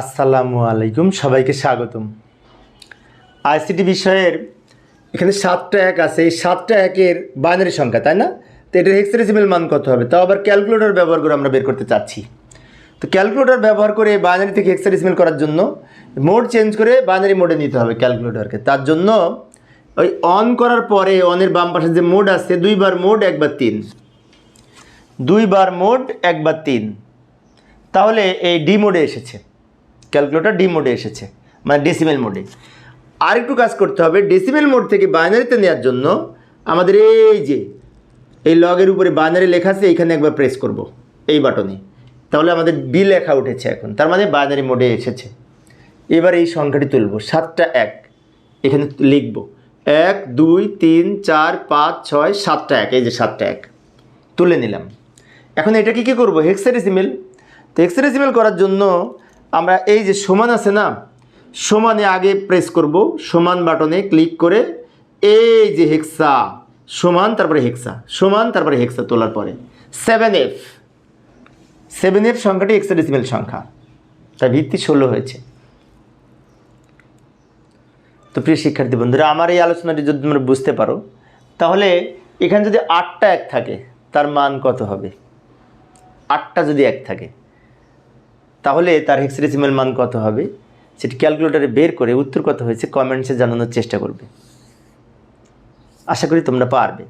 আসসালামু আলাইকুম, সবাইকে স্বাগতম। আইসিটি বিষয়ের এখানে সাতটা এক আছে। এই সাতটা একের বাইনারি সংখ্যা, তাই না? তো এটার হেক্সাডেসিমেল মান কত হবে? তাও আবার ক্যালকুলেটর ব্যবহার করে আমরা বের করতে চাচ্ছি। তো ক্যালকুলেটর ব্যবহার করে বাইনারি থেকে হেক্সাডেসিমেল করার জন্য মোড চেঞ্জ করে বাইনারি মোডে নিতে হবে ক্যালকুলেটরকে তার জন্য ওই অন করার পরে অনের বাম পাশে যে মোড আছে, দুইবার মোড একবার তিন। দুইবার মোড একবার তিন। তাহলে এই ডি মোডে এসেছে। ক্যালকুলেটর ডি মোডে এসেছে মানে ডেসিমেল মোডে আরেকটু কাজ করতে হবে ডেসিমেল মোড থেকে বাইনারিতে নেওয়ার জন্য আমাদের এই যে, এই লগের উপরে বাইনারি লেখা আছে এইখানে একবার প্রেস করব, এই বাটনে তাহলে আমাদের বি লেখা উঠেছে এখন, তার মানে বাইনারি মোডে এসেছে। এবার এই সংখ্যাটি তুলব, সাতটা এক, এখানে লিখব, এক, দুই, তিন, চার, পাঁচ, ছয়, সাতটা এক, এই যে সাতটা এক, তুলে নিলাম। এখন এটাকে কী কী করব? হেক্সাডেসিমেল তো হেক্সাডেসিমেল করার জন্য আমরা এই যে সমান আছে না, সমানে আগে প্রেস করব, সমান বাটনে ক্লিক করে এই যে হেক্সা সমান তারপরে হেক্সা সমান তারপরে হেক্সা তোলার পরে সেভেন এফ সেভেন এফ সংখ্যাটি হেক্সাডেসিমেল সংখ্যা, তার ভিত্তি ষোলো হয়েছে। তো প্রিয় শিক্ষার্থী বন্ধুরা, আমার এই আলোচনাটি যদি তোমরা বুঝতে পারো, তাহলে এখানে যদি আটটা এক থাকে, তার মান কত হবে? আটটা যদি এক থাকে তাহলে তার হেক্সাডেসিমাল মান কত হবে? সেটি ক্যালকুলেটারে বের করে উত্তর কত হয়েছে? কমেন্টসে জানানোর চেষ্টা করবে। আশা করি তোমরা পারবে।